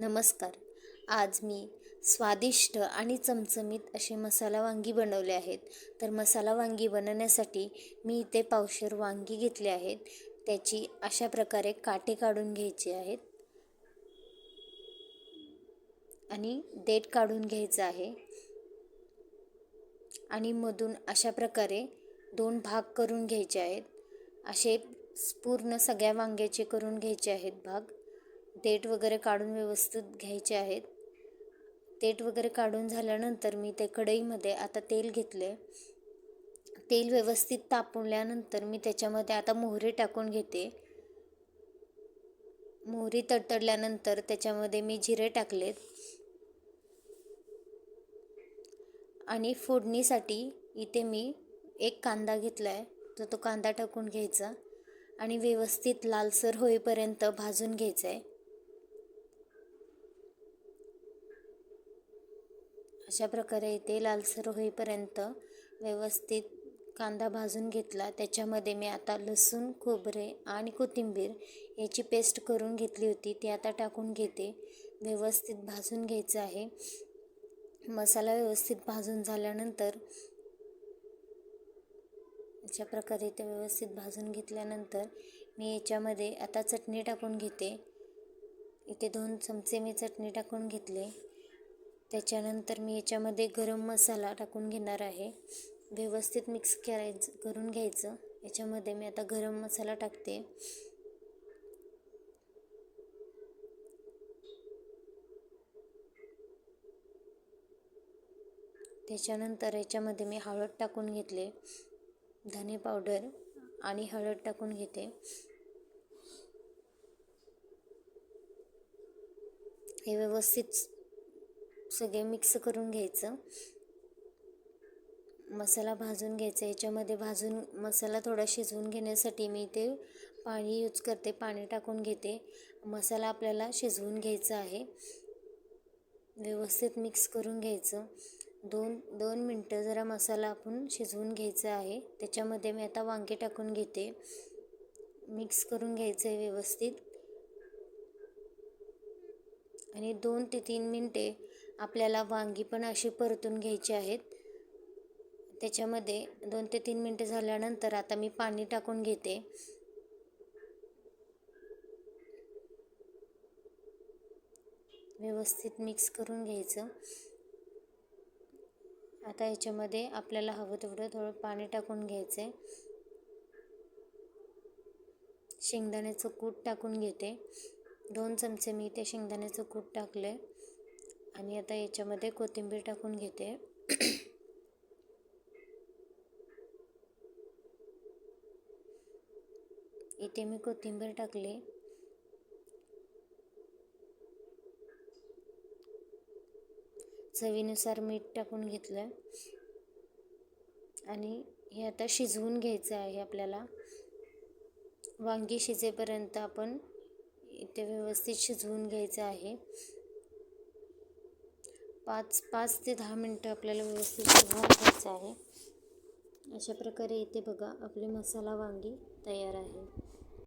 नमस्कार. आज मी स्वादिष्ट आणि चमचमीत असे मसाला वांगी बनवले आहेत. तर मसाला वांगी बनवण्यासाठी मी इथे पावशेर वांगी घेतले आहेत. त्याची अशा प्रकारे काटे काढून घ्यायचे आहेत. आणि देठ काढून घ्यायचं आहे. आणि मधून अशा प्रकारे दोन भाग करून घ्यायचे आहेत. असे पूर्ण सगळ्या वांग्याचे करून घ्यायचे आहेत भाग. देठ वगैरे काढून व्यवस्थित घ्यायचे आहेत. देठ वगैरे काढून झाल्यानंतर मी ते कढईमध्ये आता तेल घेतले तेल व्यवस्थित तापवल्यानंतर मी त्याच्यामध्ये आता मोहरी टाकून घेते. मोहरी तडतडल्यानंतर त्याच्यामध्ये मी जिरे टाकलेत. आणि फोडणीसाठी इथे मी एक कांदा घेतला आहे तर तो कांदा टाकून घ्यायचा. आणि व्यवस्थित लालसर होईपर्यंत भाजून घ्यायचा आहे अशा प्रकारे इथे लालसर होईपर्यंत व्यवस्थित कांदा भाजून घेतला. त्याच्यामध्ये मी आता लसूण खोबरे आणि कोथिंबीर याची पेस्ट करून घेतली होती. ती आता टाकून घेते. व्यवस्थित भाजून घ्यायचं आहे. मसाला व्यवस्थित भाजून झाल्यानंतर अशा प्रकारे ते व्यवस्थित भाजून घेतल्यानंतर मी याच्यामध्ये आता चटणी टाकून घेते. इथे दोन चमचे मी चटणी टाकून घेतले. त्याच्यानंतर मी याच्यामध्ये गरम मसाला टाकून घेणार आहे. व्यवस्थित मिक्स करायचं करून घ्यायचं. याच्यामध्ये मी आता गरम मसाला टाकते. त्याच्यानंतर याच्यामध्ये मी हळद टाकून घेतले धने पावडर आणि हळद टाकून घेते. हे व्यवस्थित सगळे मिक्स करून घ्यायचं. मसाला भाजून घ्यायचा याच्यामध्ये भाजून मसाला थोडा शिजवून घेण्यासाठी मी ते पाणी यूज करते पाणी टाकून घेते. मसाला आपल्याला शिजवून घ्यायचा आहे. व्यवस्थित मिक्स करून घ्यायचं. दोन दोन मिनटं जरा मसाला आपण शिजवून घ्यायचा आहे. त्याच्यामध्ये मी आता वांगे टाकून घेते. मिक्स करून घ्यायचं आहे व्यवस्थित. आणि दोन ते तीन मिनटे आपल्याला वांगी पण अशी परतून घ्यायची आहेत. त्याच्यामध्ये दोन ते तीन मिनटं झाल्यानंतर आता मी पाणी टाकून घेते. व्यवस्थित मिक्स करून घ्यायचं. आता याच्यामध्ये आपल्याला हवं तेवढं थोडं पाणी टाकून घ्यायचं आहे शेंगदाण्याचं कूट टाकून घेते. दोन चमचे मी ते शेंगदाण्याचं कूट टाकलं आहे आणि आता याच्यामध्ये कोथिंबीर टाकून घेते. इथे मी कोथिंबीर टाकली. चवीनुसार मीठ टाकून घेतलं. आणि हे आता शिजवून घ्यायचं आहे आपल्याला. वांगी शिजेपर्यंत आपण इथे व्यवस्थित शिजवून घ्यायचं आहे. पाच पाच ते दहा मिनटं आपल्याला व्यवस्थित शिजवून घ्यायचं आहे. अशा प्रकारे इथे बघा आपले मसाला वांगी तयार आहे.